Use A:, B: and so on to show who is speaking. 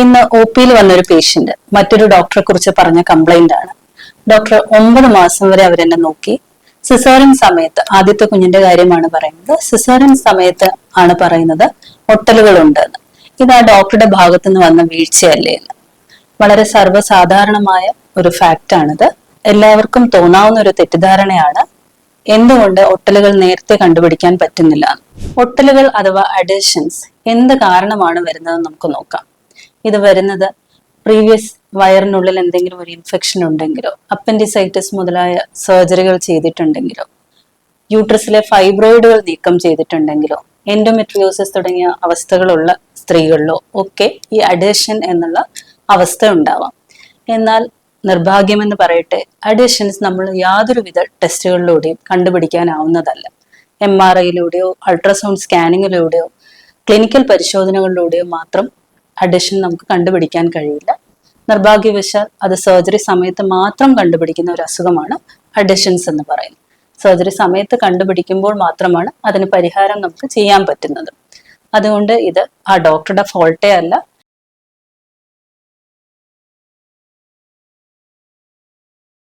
A: ഇന്ന് ഒ പിയിൽ വന്നൊരു പേഷ്യന്റ് മറ്റൊരു ഡോക്ടറെ കുറിച്ച് പറഞ്ഞ കംപ്ലൈന്റ് ആണ്. ഡോക്ടർ ഒമ്പത് മാസം വരെ അവരെന്നെ നോക്കി. സിസേറിയൻ സമയത്ത് ആദ്യത്തെ കുഞ്ഞിന്റെ കാര്യമാണ് പറയുന്നത്. സിസേറിയൻ സമയത്ത് ആണ് പറയുന്നത് ഒട്ടലുകളുണ്ട് ഉണ്ടെന്ന് ഇത് ആ ഡോക്ടറുടെ ഭാഗത്തു നിന്ന് വന്ന വീഴ്ചയല്ലേ എന്ന്. വളരെ സർവസാധാരണമായ ഒരു ഫാക്റ്റ് ആണിത്. എല്ലാവർക്കും തോന്നാവുന്ന ഒരു തെറ്റിദ്ധാരണയാണ് എന്തുകൊണ്ട് ഒട്ടലുകൾ നേരത്തെ കണ്ടുപിടിക്കാൻ പറ്റുന്നില്ല. ഒട്ടലുകൾ അഥവാ അഡീഷൻസ് എന്ത് കാരണമാണ് വരുന്നത് നമുക്ക് നോക്കാം. ഇത് വരുന്നത് പ്രീവിയസ് വയറിനുള്ളിൽ എന്തെങ്കിലും ഒരു ഇൻഫെക്ഷൻ ഉണ്ടെങ്കിലോ അപ്പൻഡിസൈറ്റിസ് മുതലായ സർജറികൾ ചെയ്തിട്ടുണ്ടെങ്കിലോ യൂട്രസിലെ ഫൈബ്രോയിഡുകൾ നീക്കം ചെയ്തിട്ടുണ്ടെങ്കിലോ എൻഡോമെട്രിയോസിസ് തുടങ്ങിയ അവസ്ഥകളുള്ള സ്ത്രീകളിലോ ഒക്കെ ഈ അഡേഷൻ എന്നുള്ള അവസ്ഥ ഉണ്ടാവാം. എന്നാൽ നിർഭാഗ്യമെന്ന് പറയട്ടെ അഡേഷൻസ് നമ്മൾ യാതൊരുവിധ ടെസ്റ്റുകളിലൂടെയും കണ്ടുപിടിക്കാനാവുന്നതല്ല. എം ആർ ഐയിലൂടെയോ അൾട്രാസൗണ്ട് സ്കാനിങ്ങിലൂടെയോ ക്ലിനിക്കൽ പരിശോധനകളിലൂടെയോ മാത്രം അഡിഷൻ നമുക്ക് കണ്ടുപിടിക്കാൻ കഴിയില്ല. നിർഭാഗ്യവശാൽ അത് സർജറി സമയത്ത് മാത്രം കണ്ടുപിടിക്കുന്ന ഒരു അസുഖമാണ് അഡിഷൻസ് എന്ന് പറയുന്നത്. സർജറി സമയത്ത് കണ്ടുപിടിക്കുമ്പോൾ മാത്രമാണ് അതിന് പരിഹാരം നമുക്ക് ചെയ്യാൻ പറ്റുന്നത്. അതുകൊണ്ട് ഇത് ആ ഡോക്ടറുടെ ഫോൾട്ടേ അല്ല